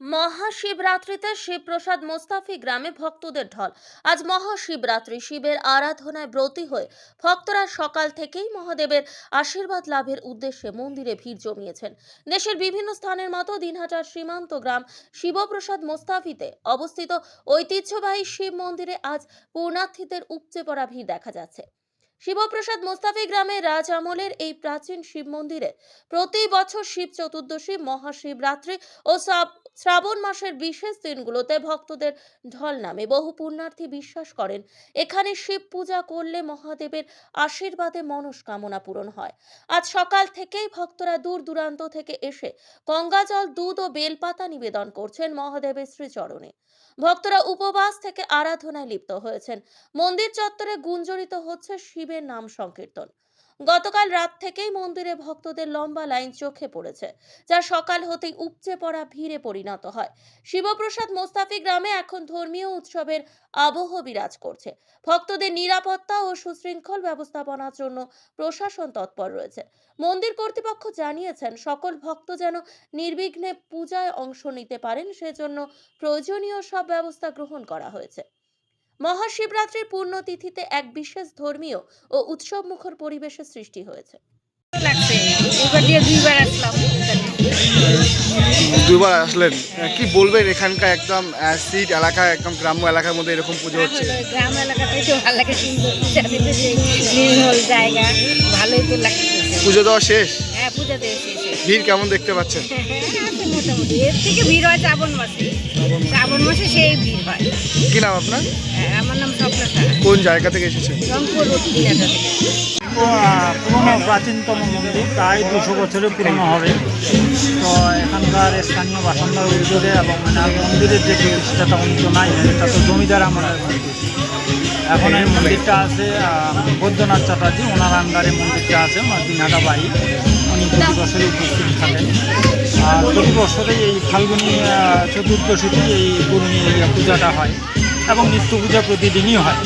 মহাশিবরাত্রিতে শিবপ্রসাদ মোস্তাফি গ্রামে ভক্তদের ঢল। আজ মহাশিবরাত্রি শিবের আরাধনায় ব্রতী হয়ে ভক্তরা সকাল থেকেই মহাদেবের আশীর্বাদ লাভের উদ্দেশ্যে মন্দিরে ভিড় জমিয়েছেন। দেশের বিভিন্ন স্থানের মতো দিনহাটার সীমান্ত গ্রাম শিবপ্রসাদ মোস্তাফিতে অবস্থিত ঐতিহ্যবাহী শিব মন্দিরে আজ পূর্ণার্থীদের উপচে পড়া ভিড় দেখা যাচ্ছে। শিবপ্রসাদ মোস্তাফি গ্রামে রাজ আমলের এই প্রাচীন শিব মন্দিরে প্রতি বছর শিব চতুর্দশী, মহাশিবরাত্রি ও শ্রাব- শ্রাবণ মাসের বিশেষ দিনগুলোতে ভক্তদের ঢল নামে বহু পুণ্যার্থী বিশ্বাস করেন। এখানে শিব পূজা করলে মহাদেবের আশীর্বাদে মনস্কামনা পূরণ হয়। আজ সকাল থেকেই ভক্তরা দূর দূরান্ত থেকে এসে গঙ্গাজল দুধ ও বেলপাতা নিবেদন করছেন মহাদেবের শ্রীচরণে। ভক্তরা উপবাস থেকে আরাধনায় লিপ্ত হয়েছেন। মন্দির চত্বরে গুঞ্জরিত হচ্ছে শিবের নাম সংকীর্তন। গতকাল রাত থেকেই মন্দিরে ভক্তদের লম্বা লাইন চোখে পড়েছে, যা সকাল হতেই উপচে পড়া ভিড়ে পরিণত হয়। শিবপ্রসাদ মোস্তাফি গ্রামে এখন ধর্মীয় উৎসবের আবহ বিরাজ করছে। ভক্তদের নিরাপত্তা ও সুশৃঙ্খল ব্যবস্থাপনার জন্য প্রশাসন তৎপর রয়েছে। মন্দির কর্তৃপক্ষ জানিয়েছেন, সকল ভক্ত যেন নির্বিঘ্নে পূজায় অংশ নিতে পারেন, সেজন্য প্রয়োজনীয় সব ব্যবস্থা গ্রহণ করা হয়েছে। মহাশিবরাত্রির পূর্ণতিথিতে এক বিশেষ ধর্মীয় ও উৎসব মুখর পরিবেশের সৃষ্টি হয়েছে। দুবার আসলেন। কি বলবেন এখানকার একদম সিট এলাকা একদম গ্রাম্য এলাকার মধ্যে এরকম পুজো হচ্ছে? গ্রাম এলাকাতে তো ভালো লাগে সুন্দর। পূজা দিতে যে নির্মল জায়গা ভালোই তো লাগছে। পুজো দেওয়া শেষ? হ্যাঁ পূজা দিয়ে এসেছে ভিড় কেমন দেখতে পাচ্ছেন? মোটামুটি। এর থেকে ভিড় হয় শ্রাবণ মাসে। শ্রাবণ মাসে সেই ভিড় হয়। কি নাম আপনার? হ্যাঁ, আমার নাম স্বপ্ন সাহা। কোন জায়গা থেকে এসেছেন? রংপুর দিনাটা থেকে। পুরনো প্রাচীনতম মন্দির প্রায় দুশো বছরের পুরনো হবে। তো এখানকার স্থানীয় বাসিন্দার উদ্যোগে এবং মানে মন্দিরের যে প্রতিষ্ঠাতা নাই এটা তো জমিদার মন্দির এখন এই মন্দিরটা আছে বৈদ্যনাথ চ্যাটার্জি ওনার আন্ডারে মন্দিরটা আছে ওনার দিনাটা বাড়ি। উনি প্রতি বছরই উপস্থিত থাকেন। আর প্রতি বছরেই এই ফাল্গুনী চতুর্দশীতে এই এই পূজাটা হয় এবং নিত্য পূজা প্রতিদিনই হয়।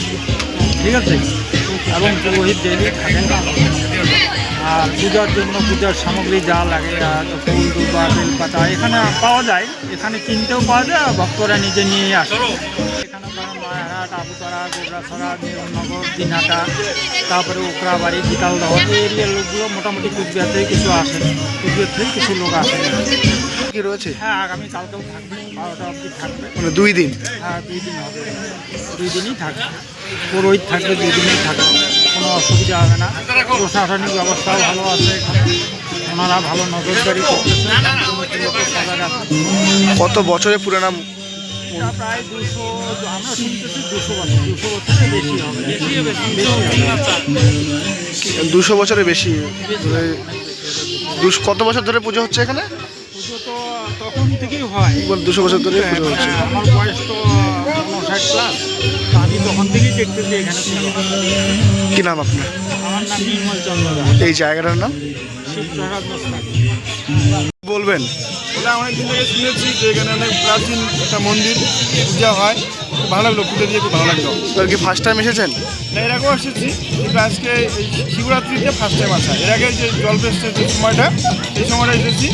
ঠিক আছে? এবং পুরোহিত ডেলি থাকেন, আর পূজার জন্য পূজার সামগ্রী যা লাগে ফুল দুবা বেলপাতা এখানে পাওয়া যায়। এখানে কিনতেও পাওয়া যায় ভক্তরা নিজে নিয়ে আসে। এখানে ধরো নয়াহাট আবুতারা গোবরাছড়া নিরমনগর দিনহাটা তারপরে ওকরাবাড়ি বিকালদহ এই এরিয়ার লোকগুলো মোটামুটি কুচবিহার থেকে কিছু আসে কুচবিহার থেকে কিছু লোক আসে কি রয়েছে হ্যাঁ আগামী কালকেও থাকবে বারোটা অবধি থাকবে মানে দুই দিন হ্যাঁ দুই দিন। হবে দুই দিনই থাকবে। পুরোহিত থাকবে দুই দিনই থাকবে। কোনো অসুবিধা হবে না। প্রশাসনিক ব্যবস্থাও ভালো আছে ওনারা ভালো নজরদারি করতেছে। কত বছরের পুরানা এটা প্রায় দুশো আমরা শুনতেছি দুশো বছর দুশো বছরের বেশি হবে। দুশো বছরের বেশি। কত বছর ধরে পুজো হচ্ছে এখানে? পুজো তো তখন থেকেই হয়। দুশো বছর ধরে পুজো হচ্ছে। হ্যাঁ, আমার বয়স তো উনষাট প্লাস আমি তখন থেকেই দেখতেছি এখানে কি নাম আপনার? আমার নাম নির্মল চন্দ্র এই জায়গাটার নাম? শিবপ্রসাদ বলবেন? ওটা অনেক দিন থেকে শুনেছি যে এখানে অনেক প্রাচীন একটা মন্দির পূজা হয়। ভালো লাগল পুজো দিয়ে খুব ভালো লাগল। তোর কি ফার্স্ট টাইম এসেছেন? না এর আগেও এসেছি কিন্তু আজকে এই শিবরাত্রিতে ফার্স্ট টাইম আসা। এর আগে যে জল পেস্টের যে সময়টা সেই সময়টা এসেছি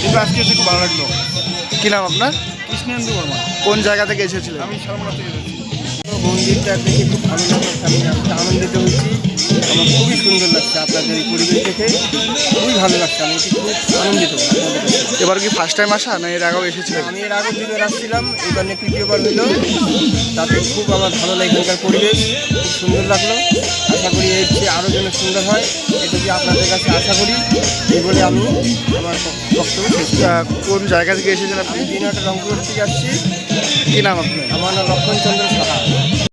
কিন্তু আজকে এসে খুব ভালো লাগল। কি নাম আপনার? কৃষ্ণেন্দু বর্মা। কোন জায়গা থেকে এসেছিলেন? আমি শালমনা থেকে এসেছি। মন্দিরটা দেখে খুব ভালো লাগছে আমি একটা আনন্দিত হয়েছি। আমার খুবই সুন্দর লাগছে আপনাদের এই পরিবেশ দেখে। খুবই ভালো লাগছে। আমি খুব আনন্দিত এবার কি ফার্স্ট টাইম আসা না এর আগেও এসেছিলাম আমি এর আগের দিনে আসছিলাম এবার নিয়ে তৃতীয়বার হলো। তাতে খুব আমার ভালো লাগে এখানকার পরিবেশ। খুব সুন্দর লাগল। আশা করি এর চেয়ে আরও যেন সুন্দর হয় এটুকু আপনাদের কাছে আশা করি? এই বলে আমি আমার বক্তব্য কোন জায়গা থেকে এসেছেন আপনি? দিনহাটা রংপুর থেকে আসছি। কি নাম আপনার? আমার নাম লক্ষণচন্দ্র সাহা।